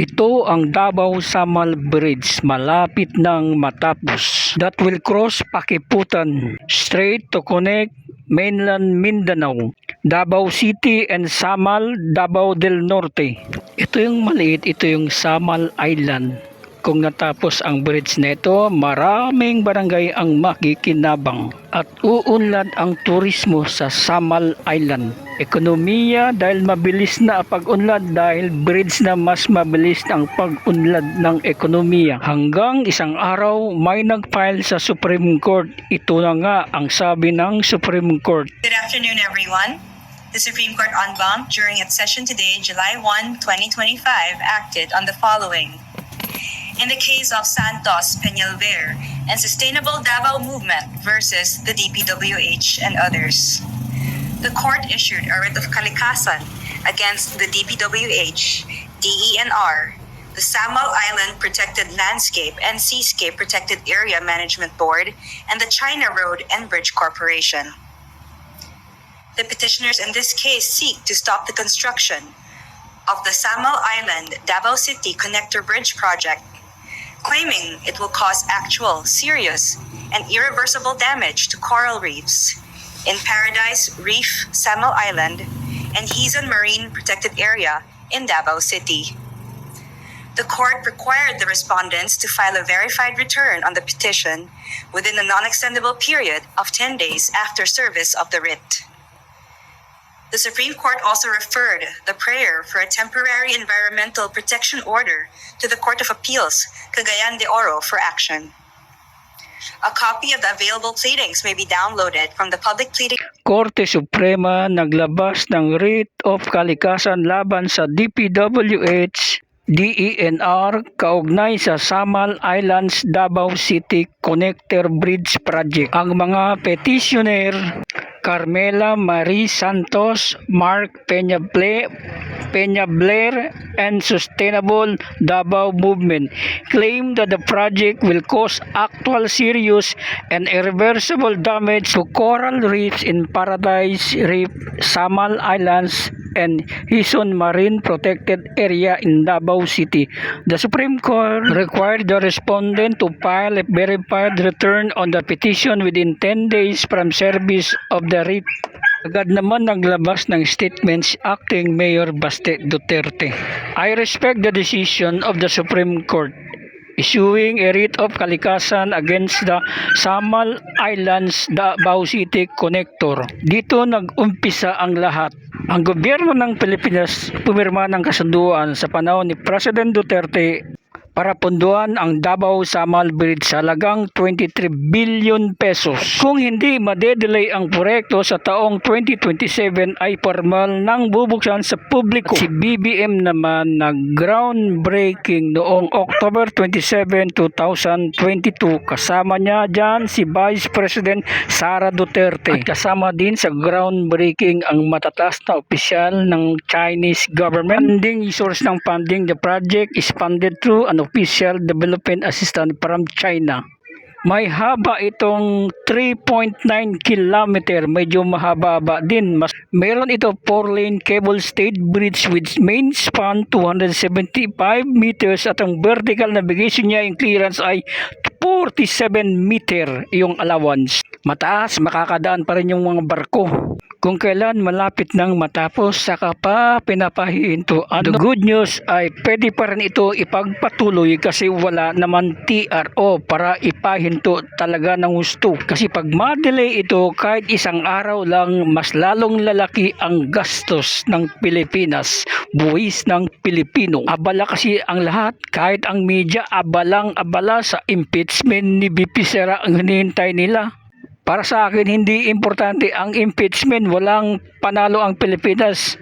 Ito ang Davao Samal Bridge malapit nang matapos that will cross Pakiputan straight to connect mainland Mindanao, Davao City and Samal, Davao del Norte. Ito yung maliit, ito yung Samal Island. Kung natapos ang bridge na ito, maraming barangay ang makikinabang at uunlad ang turismo sa Samal Island. Ekonomiya dahil mabilis na pag-unlad dahil bridge na mas mabilis ang pag-unlad ng ekonomiya. Hanggang isang araw may nag-file sa Supreme Court. Ito na nga ang sabi ng Supreme Court. Good afternoon, everyone. The Supreme Court en banc during its session today, July 1, 2025, acted on the following. In the case of Santos Peñalver and Sustainable Davao Movement versus the DPWH and others, the court issued a writ of kalikasan against the DPWH, DENR, the Samal Island Protected Landscape and Seascape Protected Area Management Board, and the China Road and Bridge Corporation. The petitioners in this case seek to stop the construction of the Samal Island Davao City Connector Bridge project, claiming it will cause actual, serious, and irreversible damage to coral reefs in Paradise Reef, Samal Island, and Hizon Marine Protected Area in Davao City. The court required the respondents to file a verified return on the petition within a non-extendable period of 10 days after service of the writ. The Supreme Court also referred the prayer for a temporary environmental protection order to the Court of Appeals, Cagayan de Oro, for action. A copy of the available pleadings may be downloaded from the public pleading Korte Suprema naglabas ng writ of kalikasan laban sa DPWH DENR kaugnay sa Samal Islands Davao City Connector Bridge Project. Ang mga petitioner Carmela Marie Santos, Mark Peñable, Peña Blair, and Sustainable Davao Movement claim that the project will cause actual serious and irreversible damage to coral reefs in Paradise Reef, Samal Islands, and Hison Marine Protected Area in Davao City. The Supreme Court required the respondent to file a verified return on the petition within 10 days from service of the writ. Agad naman naglabas ng statements acting Mayor Baste Duterte. I respect the decision of the Supreme Court issuing a writ of kalikasan against the Samal Islands Davao City Connector. Dito nag-umpisa ang lahat. Ang gobyerno ng Pilipinas pumirma ng kasunduan sa panahon ni President Duterte para punduan ang Davao Samal Bridge sa halagang 23 billion pesos. Kung hindi madedelay ang proyekto sa taong 2027 ay formal nang bubuksan sa publiko. Si BBM naman nag-groundbreaking noong October 27, 2022. Kasama niya dyan si Vice President Sara Duterte. At kasama din sa groundbreaking ang matataas na opisyal ng Chinese government. Funding source ng funding the project is funded through an official development assistance from China. May haba itong 3.9 kilometer, medyo mahaba-haba din. Mas, meron ito 4-lane cable stayed bridge with main span 275 meters at ang vertical navigation niya yung clearance ay 47 meter yung allowance. Mataas, makakadaan pa rin yung mga barko. Kung kailan malapit nang matapos, saka pa pinapahihinto. The good news ay pwede pa rin ito ipagpatuloy kasi wala naman TRO para ipahinto talaga ng gusto. Kasi pag madelay ito, kahit isang araw lang, mas lalong lalaki ang gastos ng Pilipinas, buwis ng Pilipino. Abala kasi ang lahat, kahit ang media, abalang abala sa impeachment ni BP Sara ang hinihintay nila. Para sa akin, hindi importante ang impeachment. Walang panalo ang Pilipinas.